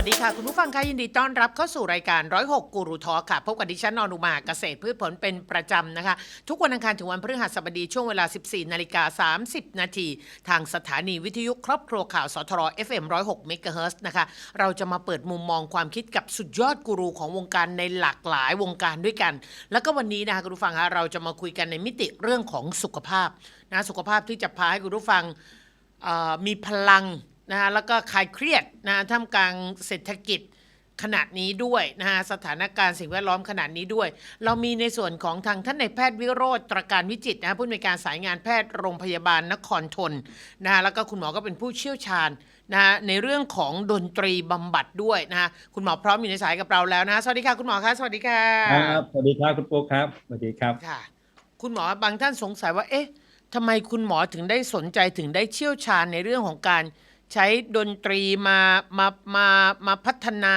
วัสดีค่ะคุณผู้ฟังค่ะยินดีต้อนรับเข้าสู่รายการ 106 กูรูทอค่ะ พบกับดิฉันนอนุมาเกษตรพืชผลเป็นประจำนะคะ ทุกวันอังคารถึงวันพฤหัสบดีช่วงเวลา 14 นาฬิกา 30 นาทีทางสถานีวิทยุครอบครัวข่าวสทร FM 106เมกะเฮิรตซ์นะคะ เราจะมาเปิดมุมมองความคิดกับสุดยอดกูรูของวงการในหลากหลายวงการด้วยกัน แล้วก็วันนี้นะคะคุณผู้ฟังคะเราจะมาคุยกันในมิติเรื่องของสุขภาพนะสุขภาพที่จะพาให้คุณผู้ฟังมีพลัง นะฮะแล้วก็คลายเครียดนะฮะท่ามกลางเศรษฐกิจขนาดนี้ด้วยนะฮะสถานการณ์สิ่งแวดล้อมขนาดนี้ด้วย เรามีในส่วนของทางท่านในายแพทย์วิโรธตรการวิจิตรนะฮะผู้อำนวยการสายงานแพทย์โรงพยาบาลนครทนนะฮะแล้วก็คุณหมอก็เป็นผู้เชี่ยวชาญนะฮะในเรื่องของดนตรีบำบัดด้วยนะฮะคุณหมอพร้อมอยู่ในสายกับเราแล้วนะฮะสวัสดีค่ะคุณหมอคะสวัสดีค่ะครับสวัสดีครับคุณปุ๊กครับสวัสดีครับค่ะ คุณหมอบางท่านสงสัยว่าเอ๊ะทำไมคุณหมอถึงได้สนใจถึงได้เชี่ยวชาญในเรื่องของการ ใช้ดนตรีมามามามาพัฒนา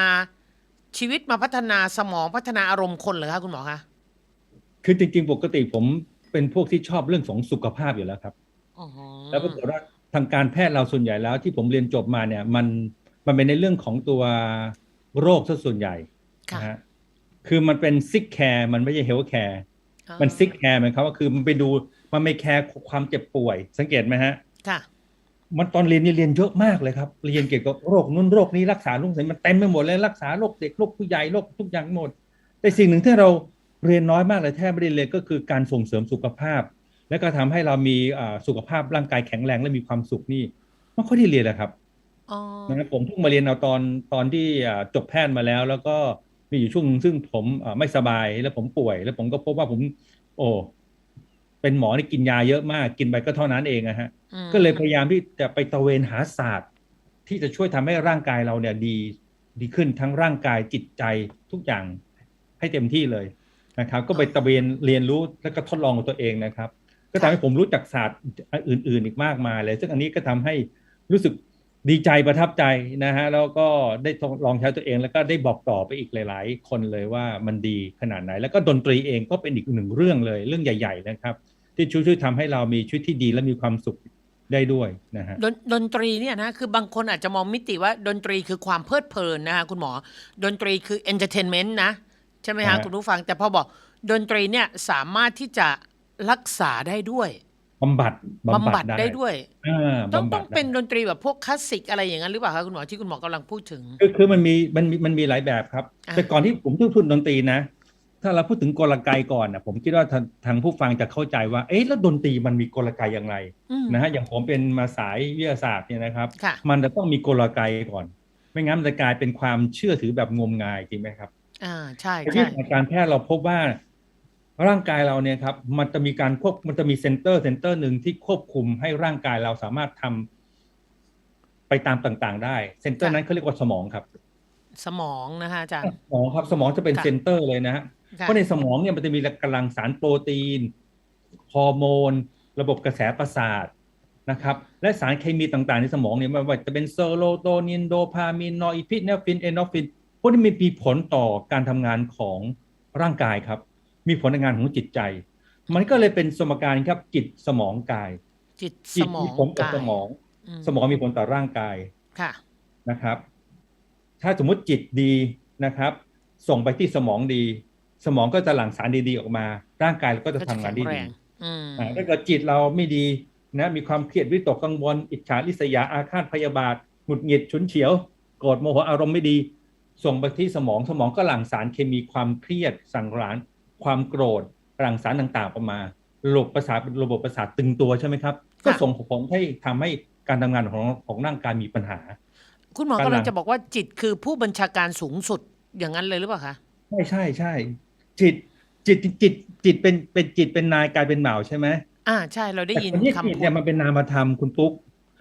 ชีวิตมาพัฒนาสมองพัฒนาอารมณ์คนเหรอคะคุณหมอคะคือจริงๆ ปกติผมเป็นพวกที่ชอบเรื่องของสุขภาพอยู่แล้วครับอือหือแล้วปรากฏว่าทางการแพทย์เราส่วนใหญ่แล้ว ที่ผมเรียนจบมาเนี่ยมันมันเป็นในเรื่องของตัวโรคซะส่วนใหญ่ค่ะนะฮะคือมันเป็นซิกแคร์มันไม่ใช่เฮลท์แคร์อ่ามันซิกแคร์หมายความว่าคือมันไปดูมันไม่แคร์ความเจ็บป่วย สังเกตไหมฮะ ค่ะ มันตอนเรียนนี่เรียนเยอะมากเลยครับ เรียนเกี่ยวกับโรคนู้นโรคนี้รักษาโรคนี้มันเต็มไปหมดเลยรักษาโรคเด็กโรคผู้ใหญ่โรคทุกอย่างหมด แต่สิ่งหนึ่งที่เราเรียนน้อยมากเลยแทบไม่ได้เรียนก็คือการส่งเสริมสุขภาพ และก็ทำให้เรามีอ่าสุขภาพร่างกายแข็งแรงและมีความสุขนี่ไม่ค่อยได้เรียนเลยครับอ๋อนะครับผมเพิ่งมาเรียนเอาตอนตอนที่อ่าจบแพทย์มาแล้ว แล้วก็มีอยู่ช่วงหนึ่งซึ่งผมอ่าไม่สบายแล้วผมป่วย แล้วผมก็พบว่าผม โอ้เป็นหมอที่กินยาเยอะมากกินไปก็เท่านั้นเองอะฮะอืม ก็เลยพยายามที่จะไปตระเวนหาศาสตร์ ที่จะช่วยทำให้ร่างกายเราเนี่ยดีดีขึ้นทั้งร่างกายจิตใจทุกอย่างให้เต็มที่เลยนะครับ ก็ไปตระเวนเรียนรู้แล้วก็ทดลองกับตัวเองนะครับ ก็ทำให้ผมรู้จักศาสตร์อื่น ๆ อีกมากมายเลย ซึ่งอันนี้ก็ทำให้รู้สึกดีใจประทับใจนะฮะแล้วก็ได้ทดลองใช้ตัวเองแล้วก็ได้บอกต่อไปอีกหลาย ๆ คนเลยว่ามันดีขนาดไหน แล้วก็ดนตรีเองก็เป็นอีกหนึ่งเรื่องเลย เรื่องใหญ่ ๆ นะครับ ที่ช่วยช่วยทำให้เรามีชีวิตที่ดีและมีความสุข ได้ด้วยนะฮะดนดนตรีเนี่ยนะคือบางคนอาจจะมองมิติว่าดนตรีคือความเพลิดเพลินนะคะคุณหมอ ดนตรีคือ entertainment นะ ใช่ไหมคะฮะคุณผู้ฟัง แต่พอบอกดนตรีเนี่ยสามารถที่จะรักษาได้ด้วยบำบัดบำบัดได้ด้วยอ่าต้องบำต้บัอดงได้เป็นดนตรีแบบพวกคลาสสิกอะไรอย่างนั้นหรือเปล่าคะคุณหมอที่คุณหมอกำลังพูดถึง คือคือมันมีมันมีมันมีหลายแบบครับอ่าแต่ก่อนที่ผมพูดพูดดนตรีนะ ถ้าเราพูดถึงกลไกก่อนนะผมคิดว่าทางทางผู้ฟังจะเข้าใจว่า เอ๊ะแล้วดนตรีมันมีกลไกอย่างไรอืมนะฮะอย่างผมเป็นมาสายวิทยาศาสตร์เนี่ยนะครับค่ะมันจะต้องมีกลไกก่อน ไม่งั้นมันจะกลายเป็นความเชื่อถือแบบงมงายจริงไหมครับ อ่าใช่แต่ที่ใช่ทางการแพทย์เราพบว่า ร่างกายเราเนี่ยครับ มันจะมีการควบมันจะมีเซนเตอร์เซนเตอร์หนึ่งที่ควบคุมให้ร่างกายเราสามารถทำไปตามต่างๆ ได้เซนเตอร์นั้นเขาเรียกว่าสมองครับ สมองนะคะอาจารย์สมองครับสมองจะเป็นค่ะเซนเตอร์เลยนะฮะค่ะ เพราะในสมองเนี่ยมันจะมีกำลังสารโปรตีนฮอร์โมน ระบบกระแสประสาทนะครับ และสารเคมีต่างๆในสมองเนี่ยไม่ว่าจะเป็นเซโรโทนินโดพามีนนอร์อิพิเนฟินเอนโดรฟินพวกนี้มีผลต่อการทำงานของร่างกายครับ มีผลในงานของจิตใจ มันก็เลยเป็นสมการครับจิตสมองกาย จิตสจิตมอมีงผลต่อกายสมองอืสมองมีผลต่อร่างกายค่ะนะครับ ถ้าสมมุติจิตดีนะครับ ส่งไปที่สมองดี สมองก็จะหลั่งสารดีๆออกมา ร่างกายเราก็จะก็ทำจะงานแข็งได้แรดีงอืมอ่าถ้าเกิดจิตเราไม่ดีนะมีความเครียดวิตกกังวล อิจฉาริษยาอาฆาตพยาบาทหงุดหงิดฉุนเฉียวโกรธโมโหอารมณ์ไม่ดี ส่งไปที่สมองสมองก็หลั่งสารเคมีความเครียดสั่งร้าน ความโกรธหลั่งสารต่างๆออกมาระบบประสาทระบบประสาทตึงตัวใช่ไหมครับ ก็ส่งผลให้ทำให้การทำงานของของร่างกายมีปัญหา คุณหมอการกำลังหลังจะบอกว่าจิตคือผู้บัญชาการสูงสุดอย่างนั้นเลยหรือเปล่าคะใช่ใช่ใช่ จิตจิตจิตจิตเป็นเป็นจิตเป็นนายกลายเป็นบ่าวใช่ไหมอ่าใช่เราได้ยินแต่คนที่คำจิตพูเนี่ดยมันเป็นนามธรรมคุณปุ๊ก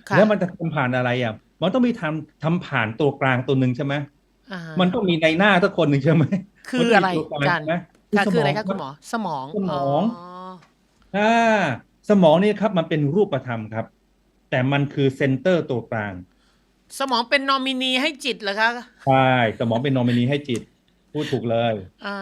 ค่ะแล้วมันจะทำผ่านอะไรอะมันต้องมีทำทำผ่านตัวกลางตัวหนึ่งใช่ไหมอ่ามันต้องมีในหน้าทุกคนหนึ่งใช่ไหมคืออะไรมันต้งมีตัวกลางกันใช่ไหมค่ะคืออะไรสมงคะคุณหมอ สมองสมองอ๋ออ่าสมองนี่ครับ มันเป็นรูปธรรมครับ แต่มันคือเซนเตอร์ตัวกลาง สมองเป็นนอมินีให้จิตเหรอคะใช่สมองเป็นโนมินีให้จิต พูดถูกเลยอ่า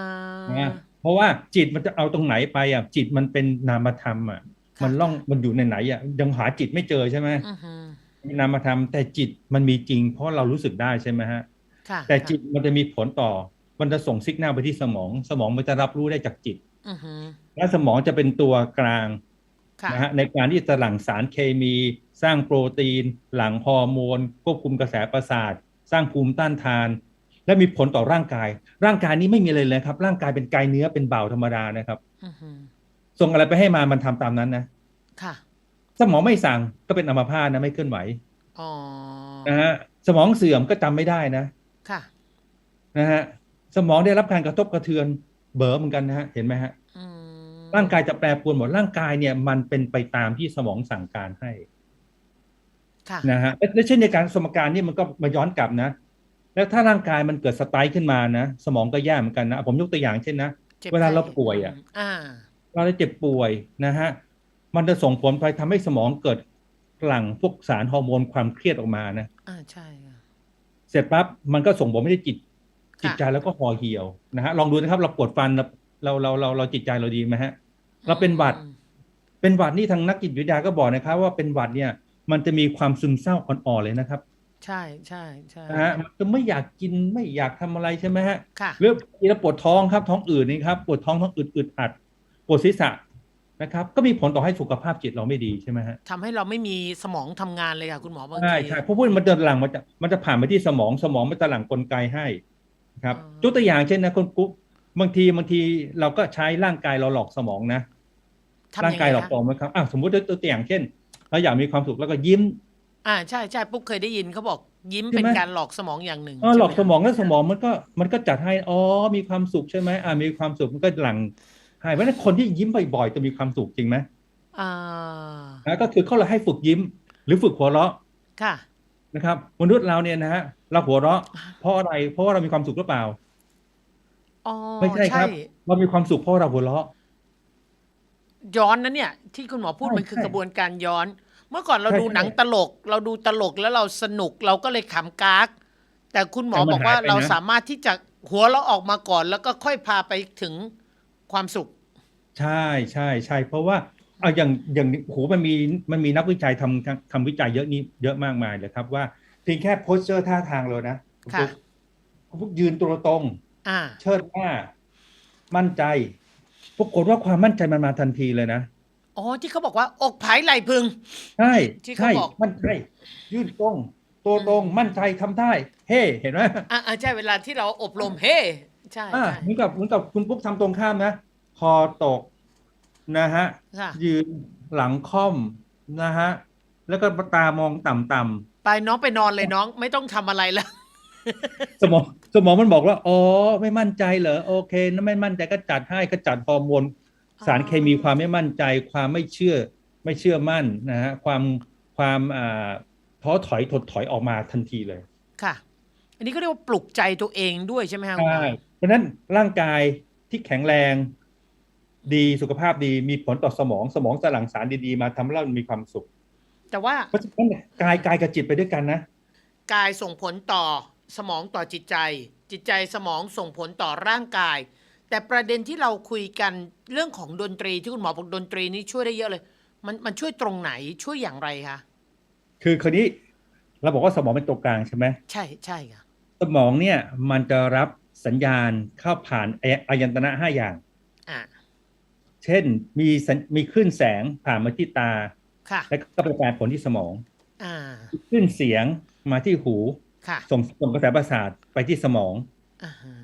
นะเพราะว่าจิตมันจะเอาตรงไหนไปอะจิตมันเป็นนามธรรมอะค่ะมันล่องมันอยู่ในไหนอะยังหาจิตไม่เจอใช่ไหมอือฮึเป็นนามธรรมแต่จิตมันมีจริง เพราะเรารู้สึกได้ใช่ไหมฮะค่ะแต่จิตมันจะมีผลต่อ มันจะส่งซิกแนลไปที่สมอง สมองมันจะรับรู้ได้จากจิตอือฮึและสมองจะเป็นตัวกลางค่ะนะฮะในการที่จะหลั่งสารเคมีสร้างโปรตีน หลั่งฮอร์โมน ควบคุมกระแสประสาท สร้างภูมิต้านทาน และมีผลต่อร่างกาย ร่างกายนี้ไม่มีอะไรเลยครับ ร่างกายเป็นกายเนื้อเป็นเบาธรรมดานะครับอือฮึส่งอะไรไปให้มามันทำตามนั้นนะค่ะสมองไม่สั่งก็เป็นอัมพาตนะไม่เคลื่อนไหวอ๋อนะฮะสมองเสื่อมก็จำไม่ได้นะ ค่ะนะฮะสมองได้รับการกระทบกระเทือนเบอเหมือนกันนะฮะเห็นไหมฮะอืมร่างกายจะแปรปรวนหมดร่างกายเนี่ย มันเป็นไปตามที่สมองสั่งการให้ค่ะนะฮะและและเช่นในการสมการนี่มันก็มาย้อนกลับนะ แล้วถ้าร่างกายมันเกิดสไตล์ขึ้นมานะ สมองก็แย่เหมือนกันนะ ผมยกตัวอย่างเช่นนะจ็บเวลาเราไข้ป่วยอะมอ่าเราได้เจ็บป่วยนะฮะมันจะส่งผลไปทำให้สมองเกิดหลั่งพวกสารฮอร์โมนความเครียดออกมานะอ่าใช่ค่ะเสร็จปั๊บมันก็ส่งผลไม่ได้จิตค่ะจิตใจแล้วก็ห่อเหี่ยวนะฮะลองดูนะครับ เราปวดฟันเราเราเราเราเราจิตใจเราดีไหมฮะ เราเป็นหวัดอืมเป็นหวัดนี่ทางนักจิตวิทยาก็บอกนะครับ ว่าเป็นหวัดเนี่ย มันจะมีความซึมเศร้าอ่อนๆเลยนะครับ ใช่ใช่ใช่นะฮะมันจะไม่อยากกินไม่อยากทำอะไรใช่ไหมฮะค่ะ หรือทีเราปวดท้องครับท้องอืดนี่ครับปวดท้องท้องอืดอึดอัดปวดศีรษะนะครับ ก็มีผลต่อให้สุขภาพจิตเราไม่ดีใช่ไหมฮะทำให้เราไม่มีสมองทำงานเลยค่ะคุณหมอบางใช่ที ใช่เพราะว่ามันจะหลั่งมันจะมันจะผ่านไปที่สมองสมองมันจะหลั่งกลไกให้ครับอ๋อ ยกตัวอย่างเช่นนะคุณกุ๊กบางทีบางทีเราก็ใช้ร่างกายเราหลอกสมองนะ ทำร่างยังกายไงหลอกคะปลอมนะครับอะสมมติยกตัวอย่างเช่น เราอยากมีความสุขแล้วก็ยิ้ม อ่าใช่ใช่ปุ๊กเคยได้ยินเขาบอกยิ้มใช่เป็นไหมการหลอกสมองอย่างหนึ่งเออหลอกใช่สไคะมองแล้วสมองมันก็มันก็จัดให้อ๋อมีความสุขใช่ไหมอ่ามีความสุขมันก็หลั่งให้เพราะฉะนั้นคนที่ยิ้มบ่อยๆจะมีความสุขจริงไหมอ่านะก็คือเขาเลยให้ฝึกยิ้ม หรือฝึกหัวเราะค่ะ นะครับ มนุษย์เราเนี่ยนะฮะเราหัวเราะ เพราะอะไรเพราะว่าเรามีความสุขหรือเปล่า อ๋อไม่ใช่ครับ เรามีความสุขเพราะเราหัวเราะ ย้อนนะเนี่ย ที่คุณหมอพูดใช่มันคือใช่ กระบวนการย้อน เมื่อก่อนเราใช่ดูใช่หนังตลก เราดูตลกแล้วเราสนุกเราก็เลยขำกากแต่คุณหมอแต่มันบอกว่าหายไปนะเราสามารถที่จะหัวเราะออกมาก่อน แล้วก็ค่อยพาไปถึงความสุข ใช่ใช่ใช่เพราะว่าเอาอย่างอย่างโหมันมีมันมีนักวิจัยทำทำวิจัยเยอะนี้เยอะมากมายเลยครับว่าเพียงแค่โพสเจอร์ท่าทางเลยนะณค่ะปุ๊กคุณปุ๊กยืนตัวตรงอ่าเชิดหน้า มั่นใจปรากฏว่าความมั่นใจมันมาทันทีเลยนะ อ๋อที่เขาบอกว่าอกผายไหลพึง ใช่ที่เขาใช่บอก มั่นใจยืนตรงตัวตรงมั่นใจทำได้ เฮ้เห็นไหมอ่าใช่เวลาที่เราอบรมเฮ้ใช่อ่าใช่เหมือนกับเหมือนกับคุณปุ๊กทำตรงข้ามนะคอตกนะฮะ ค่ะยืนหลังค่อมนะฮะ แล้วก็ตามองต่ำๆไปน้องไปนอนเลยน้องไม่ต้องทำอะไรแล้วสมองสมองมันบอกว่า อ๋อ ไม่มั่นใจเหรอ โอเคนะไม่มั่นใจก็จัดให้ก็จัดฮอร์โมน สารเคมีความไม่มั่นใจ ความไม่เชื่อไม่เชื่อมั่นนะฮะความความอ่าท้อถอยถดถอยออกมาทันทีเลยค่ะ อันนี้ก็เรียกว่าปลุกใจตัวเองด้วยใช่ไหมคะคุณหมใช่อเพราะฉะนั้นร่างกายที่แข็งแรง ดีสุขภาพดีมีผลต่อสมองสมองจะหลั่งสารดีๆมาทำให้เรามีความสุข แต่ว่าเพราะฉะนั้นกายกายกับจิตไปด้วยกันนะกายส่งผลต่อสมองต่อจิตใจ จิตใจสมองส่งผลต่อร่างกาย แต่ประเด็นที่เราคุยกันเรื่องของดนตรีที่คุณหมอบอกดนตรีนี่ช่วยได้เยอะเลย มันมันช่วยตรงไหนช่วยอย่างไรคะคือคนนี้เราบอกว่าสมองเป็นตัวกลางใช่ไหมใช่ใช่ค่ะสมองเนี่ยมันจะรับสัญญาณเข้าผ่านอาอายันตนะห้าอย่างอ่าเช่นมีสัญมีคลื่นแสงผ่านมาที่ตาค่ะแล้วก็ไปแปลผลที่สมองอ่าคลื่นเสียงมาที่หูค่ะส่งส่งกระแสประสาทไปที่สมองอ่าฮะ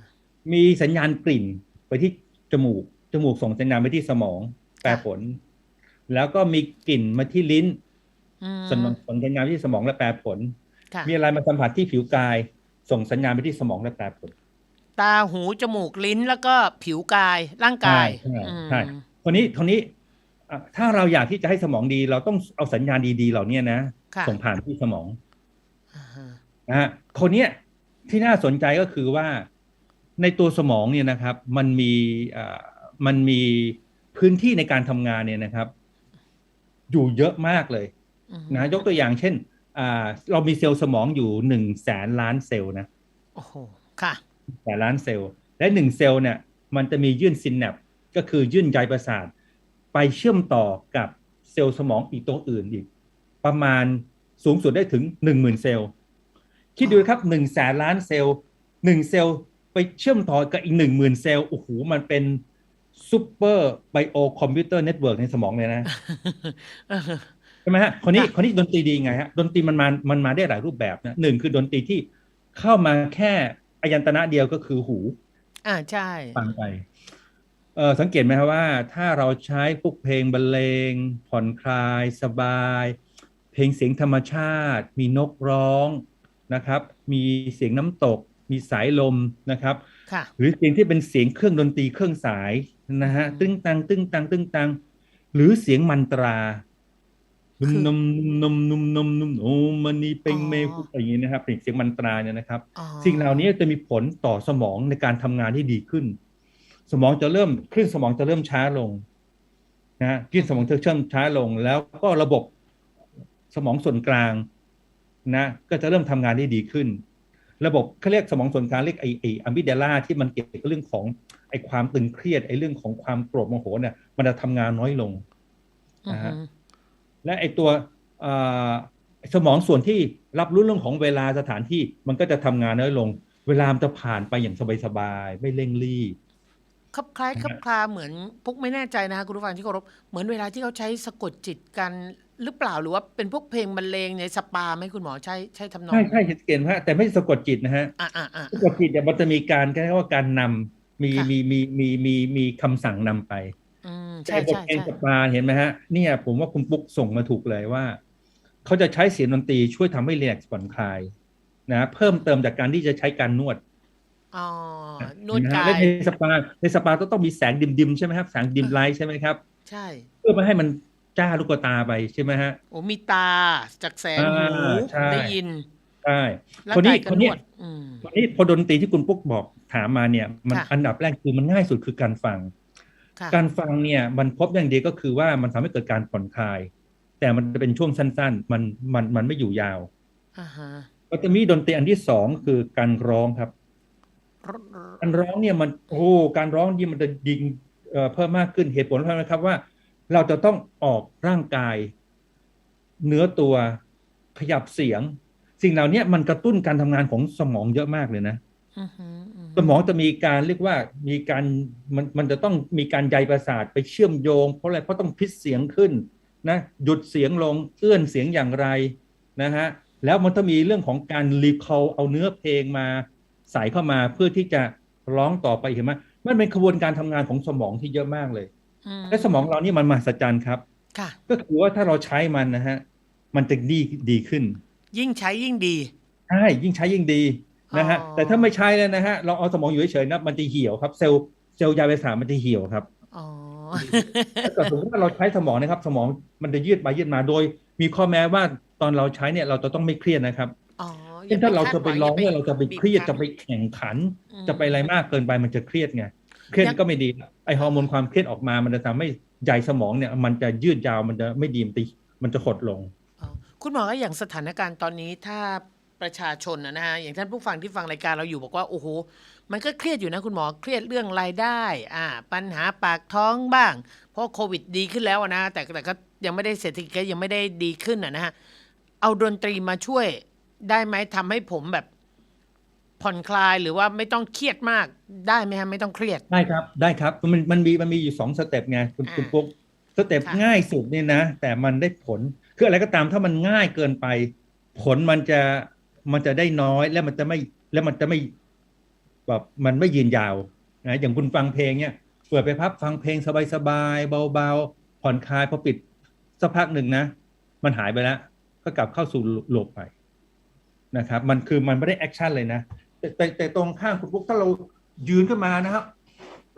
มีสัญญาณกลิ่นไป ที่จมูก จมูกส่งสัญญาณไปที่สมองแปลผล แล้วก็มีกลิ่นมาที่ลิ้นอืมส่งส่งสัญญาณไปที่สมองและแปลผลค่ะมีอะไรมาสัมผัสที่ผิวกาย ส่งสัญญาณไปที่สมองและแปลผล ตาหูจมูกลิ้นแล้วก็ผิวกายร่างกายใช่ใช่อืมใช่คนนี้คนนี้อะถ้าเราอยากที่จะให้สมองดี เราต้องเอาสัญญาณดีๆเหล่านี้นะค่ะส่งผ่านที่สมองอ่าฮะนะฮะคนเนี้ยที่น่าสนใจก็คือว่า ในตัวสมองเนี่ยนะครับมันมีอ่ามันมีพื้นที่ในการทำงานเนี่ยนะครับ อยู่เยอะมากเลยอืมนะยกตัวอย่างเช่นอ่าเรามีเซลล์สมองอยู่หนึ่งแสนล้านเซลล์นะโอ้โหค่ะแสนล้านเซลล์ และหนึ่งเซลล์เนี่ยมันจะมียื่นซินแนปก็คือยื่นใยประสาท ไปเชื่อมต่อกับเซลล์สมองอีกตัวอื่นอีก ประมาณสูงสุดได้ถึง10,000เซลล์คิดดูนะครับ1แสนล้านเซลล์1เซลล์ ไปเชื่อมต่อกับอีก10,000เซลล์โอ้โหมันเป็นซูเปอร์ไบโอคอมพิวเตอร์เน็ตเวิร์กในสมองเลยนะใช่ไหมฮะคนนี้ค่ะคนนี้ดนตรีดีไงฮะดนตรีมันมามันมาได้หลายรูปแบบนะหนึ่งคือดนตรีที่เข้ามาแค่อายันตนะเดียวก็คือหู อ่าใช่ฟังไปเออสังเกตไหมครับว่าถ้าเราใช้พวกเพลงบรรเลง ผ่อนคลาย สบาย เพลงเสียงธรรมชาติ มีนกร้องนะครับ มีเสียงน้ำตก มีสายลมนะครับค่ะหรือเสียงที่เป็นเสียงเครื่องดนตรีเครื่องสายนะฮะอืมตึ้งตังตึ้งตังตึ้งตังหรือเสียงมันตราคืนุ่มอนุ่มนุ่มนุ่มนุ่มนุ่มโอ้มันนี่เป็นอ๋อเมฆอย่างนี้นะครับเสียงมันตราเนี่ยนะครับอ๋อสิ่งเหล่านี้จะมีผลต่อสมองในการทำงานที่ดีขึ้น สมองจะเริ่มคลื่นสมองจะเริ่มช้าลงนะฮะคลื่นสมองจะเริ่มช้าลง แล้วก็ระบบสมองส่วนกลางนะ ก็จะเริ่มทำงานได้ดีขึ้น ระบบเขาเรียกสมองส่วนกลางเรียกไอไออะมิเดลาที่มันเกี่ยวกับเรื่องของไอความตึงเครียดไอเรื่องของความโกรธโมโหเนี่ยมันจะทำงานน้อยลงอือนะฮึฮะและไอตัวเอ่อสมองส่วนที่รับรู้เรื่องของเวลาสถานที่มันก็จะทำงานน้อยลง เวลามันจะผ่านไปอย่างสบายๆไม่เร่งรีบคลับคล้ายนะฮะคลับคลาเหมือนพวกไม่แน่ใจนะคะคุณผู้ฟังที่เคารพเหมือนเวลาที่เขาใช้สะกดจิตกัน หรือเปล่าหรือว่าเป็นพวกเพลงบรรเลงในสปาไหมคุณหมอใช่ใช่ทำนองใช่ใช่เห็นเก่งฮะแต่ไม่สะกดจิตนะฮะอ่าอ่าอ่าสะกดจิตเนี่ยมันจะมีการเรียกว่าการนำมีค่ะมีมีมีมีมีคำสั่งนำไปอืมแต่ใช่บทใช่เพลงใช่สปาเห็นไหมฮะเนี่ย ผมว่าคุณปุ๊กส่งมาถูกเลยว่าเขาจะใช้เสียงดนตรีช่วยทำให้เรีแลกซ์ผ่อนคลายนะเพิ่มเติมจากการที่จะใช้การนวดอ๋อนวดเห็นไหมกาฮะยและในสปาในสปาต้องต้องมีแสงดิมๆใช่ไหมครับแสงดิมไลท์ใช่ไหมครับ ใช่ เพื่อไม่ให้มัน จ้าลูกตาไปใช่ไหมฮะโอ้มีตาจากแสงอ่าหูใช่ได้ยินใช่ร่างคนนี้กายก็คนนนี้วดอืมวันนี้พอดนตรีที่คุณปุ๊กบอกถามมาเนี่ย มันค่ะอันดับแรกคือมันง่ายสุดคือการฟังค่ะการฟังเนี่ยมันพบอย่างเดียวก็คือว่ามันทำให้เกิดการผ่อนคลาย แต่มันจะเป็นช่วงสั้น ๆ มันมันมันไม่อยู่ยาวอ่าฮะก็จะมีดนตรีอันที่สองคือการร้องครับรรการร้องเนี่ยมันโอ้การร้องนี่มันจะยิงเอ่อเพิ่มมากขึ้นเหตุผลเพราะนะครับว่า เราจะต้องออกร่างกาย เนื้อตัวขยับเสียง สิ่งเหล่านี้มันกระตุ้นการทำงานของสมองเยอะมากเลยนะอือฮึอือฮึสมองจะมีการเรียกว่ามีการมันมันจะต้องมีการใยประสาทไปเชื่อมโยง เพราะอะไรเพราะต้องพิษเสียงขึ้นนะหยุดเสียงลงเอื้อนเสียงอย่างไรนะฮะแล้วมันต้องมีเรื่องของการรีคอลเอาเนื้อเพลงมาใส่เข้ามาเพื่อที่จะร้องต่อไปเห็นไหมมันเป็นกระบวนการทำงานของสมองที่เยอะมากเลยอืม และสมองเรานี่มันมหัศจรรย์ครับค่ะก็คือว่าถ้าเราใช้มันนะฮะ มันจะดีดีขึ้น ยิ่งใช้ยิ่งดีใช่ยิ่งใช้ยิ่งดีนะฮะอ๋อแต่ถ้าไม่ใช้เลยนะฮะเราเอาสมองอยู่เฉยๆนะมันจะเหี่ยวครับ เซลล์เซลล์ใยประสาทมันจะเหี่ยวครับอ๋อถ้าเกิดสมมติว่าเราใช้สมองนะครับ สมองมันจะยืดไปยืดมาโดย มีข้อแม้ว่าตอนเราใช้เนี่ยเราจะต้องไม่เครียดนะครับอ๋อเช่นถ้าเราจะไปร้องอย่เนี่ยเราจะไปเครียดบีบจะไปแข่งขันอืมจะไปอะไรมากเกินไปมันจะเครียดไง เครียดยังก็ไม่ดีไอฮอร์โมนความเครียดออกมามันจะทำให้ใยสมองเนี่ย มันจะยืดยาวมันจะไม่ดีมันจะมันจะหดลงอ๋อคุณหมอก็อย่างสถานการณ์ตอนนี้ถ้าประชาชนนะนะฮะอย่างท่านผู้ฟังที่ฟังรายการเราอยู่บอกว่าโอ้โหมันก็เครียดอยู่นะคุณหมอเครียดเรื่องรายได้อ่าปัญหาปากท้องบ้าง เพราะโควิดดีขึ้นแล้วอะนะ แต่แต่ก็ยังไม่ได้เศรษฐกิจก็ยังไม่ได้ดีขึ้นอะนะฮะเอาดนตรีมาช่วยได้ไหมทำให้ผมแบบ ผ่อนคลายหรือว่าไม่ต้องเครียดมากได้ไหมฮะไม่ต้องเครียดได้ครับได้ครับมันมันมีมันมีอยู่สองสเต็ปไงคุณอ่าคุณปุ๊กสเต็ปค่ะง่ายสุดเนี่ยนะ แต่มันได้ผลคืออะไรก็ตามถ้ามันง่ายเกินไป ผลมันจะมันจะได้น้อยและมันจะไม่และมันจะไม่แบบมันไม่ยืนยาวนะอย่างคุณฟังเพลงเนี่ยเปิดไปพับฟังเพลงสบายๆเบาๆผ่อนคลายพอปิดสักพักหนึ่งนะ มันหายไปแล้ว ก็กลับเข้าสู่โลบไปนะครับ มันคือมันไม่ได้แอคชั่นเลยนะ แต่แต่แต่ตรงข้างคุณปุ๊กถ้าเรายืนขึ้นมานะครับ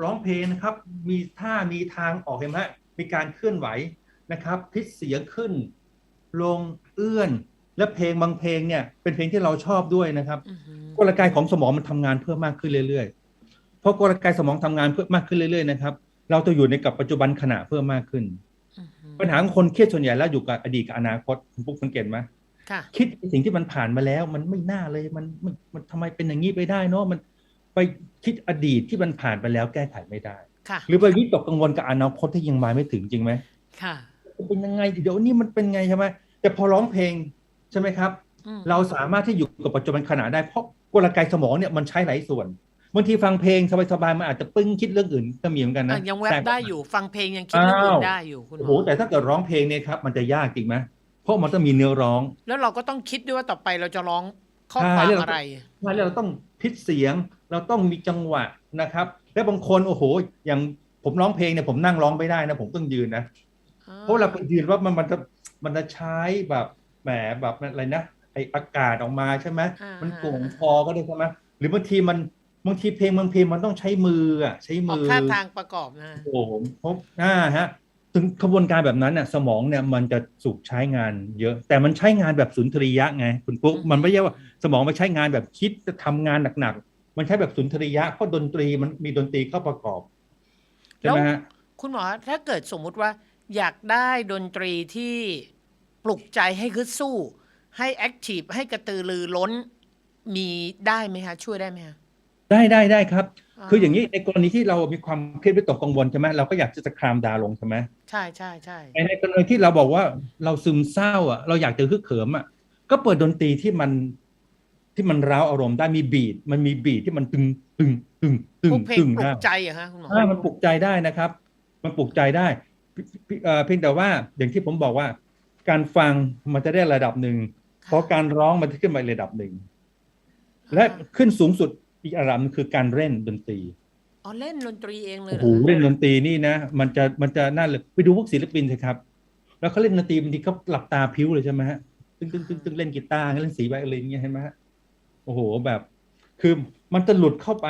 ร้องเพลงนะครับ มีท่ามีทางออกเห็นไหมมีการเคลื่อนไหวนะครับพิษเสียงขึ้น ลงเอื้อน และเพลงบางเพลงเนี่ย เป็นเพลงที่เราชอบด้วยนะครับอือฮึกลไกของสมองมันทำงานเพิ่มมากขึ้นเรื่อยๆเพราะกลไกสมองทำงานเพิ่มมากขึ้นเรื่อยๆนะครับ เราจะอยู่ในกับปัจจุบันขณะเพิ่มมากขึ้นอือฮึปัญหาของคนเครียดส่วนใหญ่แล้วอยู่กับอดีตกับอนาคตคุณปุ๊กสังเกตไหม ค่ะคิดสิ่งที่มันผ่านมาแล้ว มันไม่น่าเลยมันมันมันทำไมเป็นอย่างนี้ไปได้เนาะมันไปคิดอดีตที่มันผ่านไปแล้วแก้ไขไม่ได้ค่ะหรือไปวิตกกังวลกับอนาคตที่ยังมาไม่ถึงจริงไหมค่ะเป็นยังไงเดี๋ยวนี้มันเป็นไงใช่ไหมแต่พอร้องเพลงใช่ไหมครับอืมเราสามารถที่อยู่กับปัจจุบันขณะได้เพราะกลไกสมองเนี่ยมันใช้หลายส่วนบางทีฟังเพลงสบายๆมันอาจจะปึ้งคิดเรื่องอื่นก็มีเหมือนกันนะอะยังแวบแต่ได้อยู่ฟังเพลงยังคิดเรื่องอื่อ้านวได้อยู่คุณหโอ้มโหอแต่ถ้าเกิดร้องเพลงเนี่ยครับมันจะยากจริงไหม เพราะมันต้องมีเนื้อร้องแล้วเราก็ต้องคิดด้วยว่าต่อไปเราจะร้องข้อใช่ความแล้วเราอะไรใช่แล้วเราต้องพิษเสียง เราต้องมีจังหวะนะครับ และบางคนโอ้โห อย่างผมร้องเพลงเนี่ยผมนั่งร้องไม่ได้นะผมต้องยืนนะเพราะเราไปยืนว่ามันมันจะมันจะใช้แบบแหมแบบอะไรนะไออากาศออกมาใช่ไหมอ่ามัมันโก่งคอก็ได้ใช่ไหมหรือบางทีมันบางทีเพลงบางเพลงมันต้องใช้มืออะใช้ออกมือท่าทางประกอบนะโอ้โหพบอ่าฮะ ถึงกระบวนการแบบนั้นน่ะสมองเนี่ยมันจะสูกใช้งานเยอะ แต่มันใช้งานแบบสุนทรียะไงคุณปุ๊กอืมมันไม่ใช่ว่าสมองมันใช้งานแบบคิดจะทำงานหนักๆมันใช้แบบสุนทรียะเพราะดนตรีมันมีดนตรีเข้าประกอบใช่ไหมฮะคุณหมอถ้าเกิดสมมุติว่าอยากได้ดนตรีที่ปลุกใจให้ฮึดสู้ ให้แอคทีฟให้กระตือรือร้นมีได้ไหมคะช่วยได้ไหมคะได้ได้ได้ครับอ่า คืออย่างนี้ในกรณีที่เรามีความเครียดวิตกกังวลใช่ไหมเราก็อยากจะคลามดาวลงใช่ไหมใช่ใช่ใช่ในในกรณีที่เราบอกว่าเราซึมเศร้าอะเราอยากจะฮึกเหิมอะก็เปิดดนตรีที่มันที่มันร้าวอารมณ์ได้มีบีทมันมีบีทที่มันตึงตึงตึงตึงพวกเพลงตึงปลุได้กใจเหรอะคะคุณหมออ่ามันปลุกใจได้นะครับ มันปลุกใจได้พิพิเอ่อเพียงแต่ว่าอย่างที่ผมบอกว่า การฟังมันจะได้ระดับหนึ่งเพราะการร้องมันจะขึ้นไประดับหนึ่งและขึ้นสูงสุด อีกระดับหนึงคือการเล่นดนตรีอ๋อเล่นดนตรีเองเลยโอ้เหรโหอเล่นดนตรีนี่นะมันจะมันจะน่าเลยไปดูพวกศิลปินเถอะครับ แล้วเขาเล่นดนตรีบางทีเขาหลับตาพิ้วเลยใช่ไหมฮะตึ้งตึ้งตึ้งตึ้งเล่นกีตาร์เล่นสีไวโอลินเงี้ยเห็นไหมฮะโอ้โหแบบ คือมันจะหลุดเข้าไป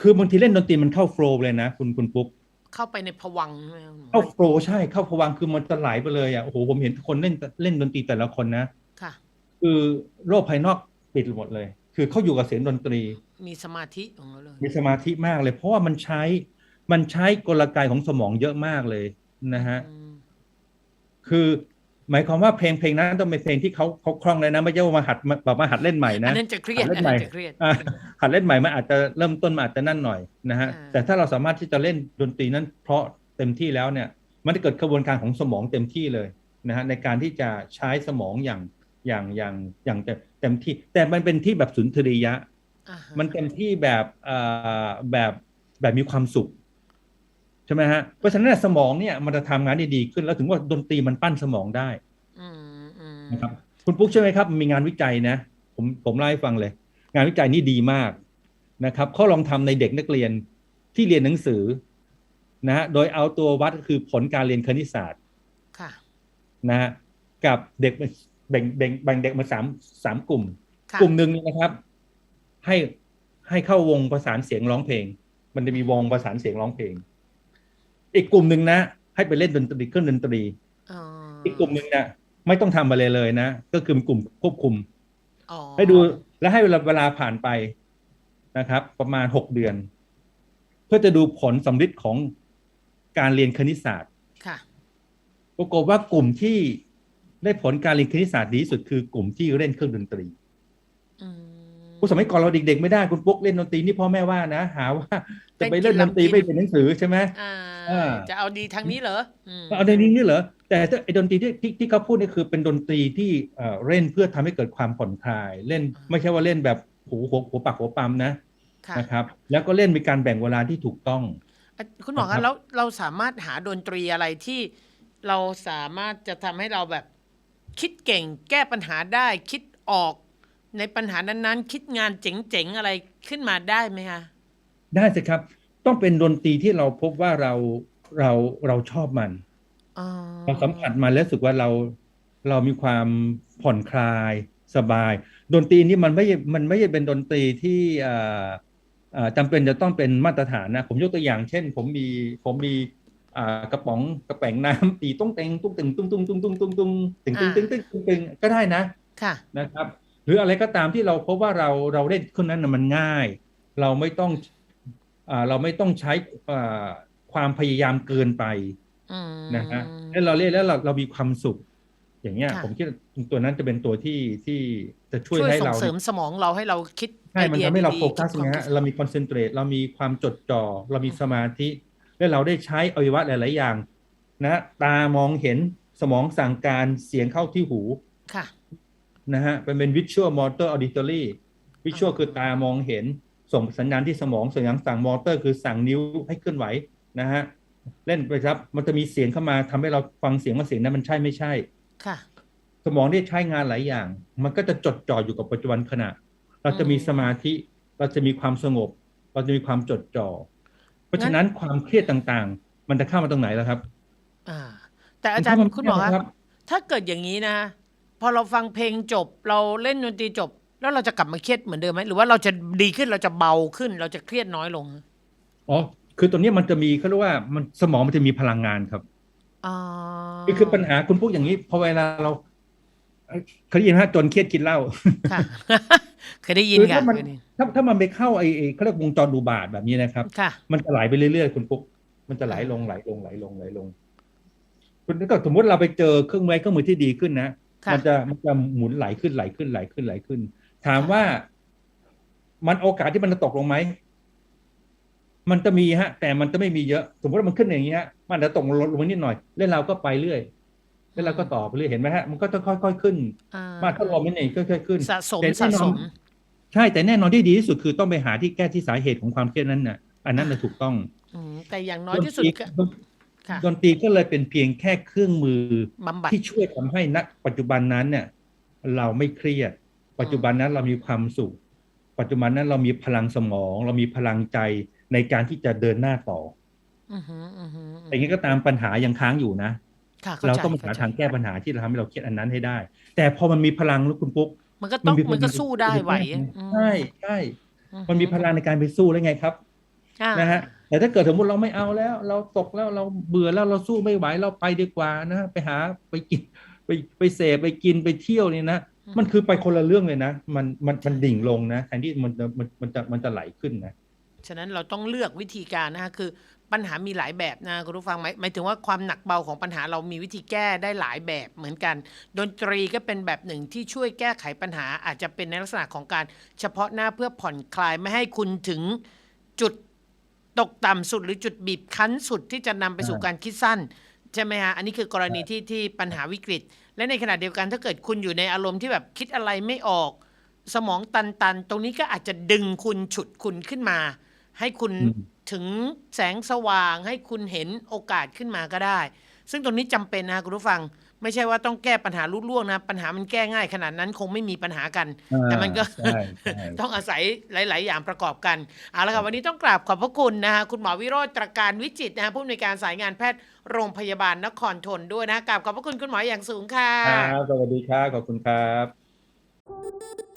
คือบางทีเล่นดนตรีมันเข้าโฟล์เลยนะคุณคุณปุ๊กเข้าไปในผวังค์ใช่ไหมคะคุณหมอเข้าโฟล์ใช่เข้าพวังค์คือมันจะไหลไปเลยอะโอ้โหผมเห็นคนเล่นเล่นดนตรีแต่ละคนนะค่ะ คือโลกภายนอกปิดหมดเลย คือเขาอยู่กับเสียงดนตรี มีสมาธิของเราเลย มีสมาธิมากเลย เพราะว่ามันใช้มันใช้กลไกของสมองเยอะมากเลยนะฮะอืมคือหมายความว่าเพลงเพลงนั้นต้องเป็นเพลงที่เขาเขาคล่องเลยนะไม่ใช่ว่ามาหัดมาแบบมาหัดเล่นใหม่อันะนนั้นจะเครียดอะเล่อันนใหม่นั้นจะเครียดอะหัดเล่นใหม่มันอาจจะเริ่มต้นมาอาจจะนั่นหน่อยนะฮะอ่าแต่ถ้าเราสามารถที่จะเล่นดนตรีนั้น เพราะเต็มที่แล้วเนี่ย มันจะเกิดกระบวนการของสมองเต็มที่เลยนะฮะในการที่จะใช้สมองอย่างอย่างอย่างอย่างเต็มเต็มที่ แต่มันเป็นที่แบบสุนทรียะอ่าฮะ มันเต็มที่แบบเอ่อแบบแบบมีความสุขใช่ไหมฮะเพราะฉะนั้นเนยสมองเนี่ยมันจะทำงานได้ดีขึ้นแล้วถึงว่าดนตรีมันปั้นสมองได้อืมอืมนะครับคุณปุ๊กใช่ไหมครับ มีงานวิจัยนะ ผมผมเล่าให้ฟังเลย งานวิจัยนี่ดีมากนะครับเขาลองทำในเด็กนักเรียนที่เรียนหนังสือนะฮะโดยเอาตัววัดก็คือผลการเรียนคณิตศาสตร์ค่ะนะฮะกับเด็กแบ่งแบ่งแบ่งเด็กมาสามสามกลุ่มค่ะกลุ่มหนึ่งเนี่ยนะครับ ให้ให้เข้าวงประสานเสียงร้องเพลง มันจะมีวงประสานเสียงร้องเพลง อีกกลุ่มหนึ่งนะ ให้ไปเล่นดนตรีเครื่องดนตรีอ๋ออีกกลุ่มหนึ่งนะไม่ต้องทำอะไรเลยนะ ก็คือเป็นกลุ่มควบคุมอ๋อให้ดูและให้เวลาเวลาผ่านไปนะครับ ประมาณหกเดือน เพื่อจะดูผลสำลิดของการเรียนคณิตศาสตร์ค่ะปรากฏว่ากลุ่มที่ได้ผลการเรียนคณิตศาสตร์ดีที่สุดคือกลุ่มที่เล่นเครื่องดนตรี อืมผู้ สมัยก่อนเราเด็กๆไม่ได้คุณปุ๊กเล่นดนตรีนี่พ่อแม่ว่านะ หาว่าจะไปเล่นดนตรีไม่เป็นหนังสือใช่ไหมอ่าอ่าจะเอาดีทางนี้เหรออืมเอาในนี้นี่เหรอแต่ถ้าไอ้ดนตรีที่ที่ที่เขาพูดนี่คือเป็นดนตรีที่เอ่อเล่นเพื่อทำให้เกิดความผ่อนคลาย เล่นไม่ใช่ว่าเล่นแบบหูหัวหัวปักหัวปั๊มนะค่ะนะครับ แล้วก็เล่นมีการแบ่งเวลาที่ถูกต้องอะคุณหมอครัคะบแล้วเราสามารถหาดนตรีอะไรที่เราสามารถจะทำให้เราแบบคิดเก่งแก้ปัญหาได้คิดออก ในปัญหานั้นๆ คิดงานเจ๋งๆ อะไรขึ้นมาได้ไหมคะ ได้สิครับ ต้องเป็นดนตรีที่เราพบว่าเราเราเราชอบมันอ๋อเราสัมผัสมันแล้วรู้สึกว่าเราเรามีความผ่อนคลายสบาย ดนตรีนี่มันไม่ใช่มันไม่ใช่เป็นดนตรีที่เอ่อเอ่อจำเป็นจะต้องเป็นมาตรฐานนะ ผมยกตัวอย่างเช่น ผมมีผมมีอ่ากระป๋องกระแป๋งน้ำตีตุ้งเต็งตุ้งตึงตุ้งตุ้งตุ้งตุ้งตุ้งตุ้งตึงตึงตึงตึงตึงตึงก็ได้นะ ค่ะนะครับห รืออะไรก็ตามที่เราพบว่าเราเราเล่นเครื่องนั้นนะมันง่าย เราไม่ต้องอ่าเราไม่ต้องใช้อ่าความพยายามเกินไปอืมนะฮะแล้วเราเล่นแล้วเราเรามีความสุข อย่างเงี้ยค่ะผมคิดว่าตัวนั้นจะเป็นตัวที่ที่จะช่วยช่วยให้ส่เรางเสริมสมองเราให้เราคิดใช่มันไอเดียทำให้เราดีๆโฟกัสคิดความไงคิฮะดเรามีคอนเซนเทรตเรามีความจดจ่อเรามีสมาธิ และเราได้ใช้อวัยวะหลาย ๆ อย่าง นะ ตามองเห็นสมองสั่งการเสียงเข้าที่หูค่ะ นะฮะเป็นเป็น visual motor auditory visual คือตามองเห็น ส่งสัญญาณที่สมองส่วนอย่างสั่ง motor คือสั่งนิ้วให้เคลื่อนไหวนะฮะเล่นไปครับ มันจะมีเสียงเข้ามาทำให้เราฟังเสียงว่าเสียงนั้นมันใช่ไม่ใช่ค่ะ สมองได้ใช้งานหลายอย่าง มันก็จะจดจ่ออยู่กับปัจจุบันขณะ เราจะมีสมาธิ เราจะมีความสงบ เราจะมีความจดจ่อ เพราะฉะนั้นความเครียดต่างๆ มันจะเข้ามาตรงไหนแล้วครับ อ่า แต่อาจารย์มันเข้คุณมหมอเครียดครับ ถ้าเกิดอย่างนี้นะ พอเราฟังเพลงจบ เราเล่นดนตรีจบ แล้วเราจะกลับมาเครียดเหมือนเดิมไหมหรือว่าเราจะดีขึ้นเราจะเบาขึ้น เราจะเครียดน้อยลงอ๋อคือตัวนี้มันจะมีเขาเรียกว่ามันสมองมันจะมีพลังงานครับอ๋อคือคือปัญหาคุณพูดอย่างนี้พอเวลาเราเอ้ยเคยได้ยินไหมฮะจนเครียดกินเหล้าค่ะเคยได้ยินคือค่ะถ้ามันเคยได้ยินถ้าถ้ามันไปเข้าไอ้ไอ้เขาเรียกวงจรดูบาดแบบนี้นะครับค่ะมันจะไหลไปเรื่อยๆคุณปุ๊กมันจะไหลลงไหลลงไหลลงไหลลงคุณก็สมมติเราไปเจอเครื่องมือเครื่องมือที่ดีขึ้นนะค่ะ มันจะมันจะหมุนไหลขึ้นไหลขึ้นไหลขึ้นไหลขึ้น ถามว่ามันโอกาสที่มันจะตกลงไหมมันจะมีฮะ แต่มันจะไม่มีเยอะ สมมติว่ามันขึ้นอย่างนี้ฮะมันจะตกลงลงมานิดหน่อยแล้วเราก็ไปเรื่อยแล้วเราก็ต่อไปเรื่อยเห็นไหมฮะ มันก็จะค่อยๆขึ้นอ่ามาถ้าลมนี่เองค่อยๆขึ้นสะสมแต่สะแน่นสอนมใช่แต่แน่นอนที่ดีที่สุดคือต้องไปหาที่แก้ที่สาเหตุของความเครียดนั้นน่ะ อันนั้นน่ะถูกต้องอืมแต่อย่างน้อยที่สุดก็ ดนตรีค่ะดนตรีก็เลยเป็นเพียงแค่เครื่องมือบำบัดที่ช่วยทำให้ณปัจจุบันนั้นเนี่ย เราไม่เครียด ปัจจุบันนั้นเรามีความสุข ปัจจุบันนั้นเรามีพลังสมอง เรามีพลังใจในการที่จะเดินหน้าต่ออือหืออือหือแต่อย่างนี้ก็ตามปัญหายังค้างอยู่นะค่ะข้ใจเราต้องหาเข้ใจทางแก้ปัญหาที่เราทำให้เราเครียดอันนั้นให้ได้ แต่พอมันมีพลังแล้วคุณปุ๊กมันก็ต้องพมันก็ลังสู้ได้ไหวอืมใช่ใช่อือหือมันมีพลังในการไปสู้แล้วไงครับอ่านะฮะ แต่ถ้าเกิดสมมติเราไม่เอาแล้ว เราตกแล้วเราเบื่อแล้วเราสู้ไม่ไหวเราไปดีกว่านะไปหาไปกินไปไปเสพไปกินไปเที่ยวนี่นะมันคือไปคนละเรื่องเลยนะ มันมันมันดิ่งลงนะแทนที่มันจะมันมันจะมันจะไหลขึ้นนะฉะนั้นเราต้องเลือกวิธีการนะคะคือปัญหามีหลายแบบนะคุณผู้ฟังหมายหมายถึงว่าความหนักเบาของปัญหาเรามีวิธีแก้ได้หลายแบบเหมือนกัน ดนตรีก็เป็นแบบหนึ่งที่ช่วยแก้ไขปัญหาอาจจะเป็นในลักษณะของการเฉพาะหน้าเพื่อผ่อนคลายไม่ให้คุณถึงจุด ตกต่ำสุดหรือจุดบีบคั้นสุดที่จะนำไปสู่อ่าการคิดสั้น ใช่ไหมฮะ อันนี้คือกรณีที่ที่ปัญหาวิกฤต และในขณะเดียวกันถ้าเกิดคุณอยู่ในอารมณ์ที่แบบคิดอะไรไม่ออก สมองตันๆ ตรงนี้ก็อาจจะดึงคุณฉุดคุณขึ้นมา ให้คุณอืม ถึงแสงสว่าง ให้คุณเห็นโอกาสขึ้นมาก็ได้ ซึ่งตรงนี้จำเป็นนะคุณผู้ฟัง ไม่ใช่ว่าต้องแก้ปัญหาลุล่วงนะ ปัญหามันแก้ง่ายขนาดนั้นคงไม่มีปัญหากัน แต่มันก็ใช่ใช่ต้องอาศัยหลาย ๆ อย่างประกอบกันเอาละค่ะวันนี้ต้องกราบขอบพระคุณนะคะคุณหมอวิโรจน์ตรการวิจิตรนะคะผู้อำนวยการสายงานแพทย์โรงพยาบาลนครทนด้วยนะกราบขอบพระคุณคุณหมออย่างสูงค่ะครับสวัสดีครับขอบคุณครับ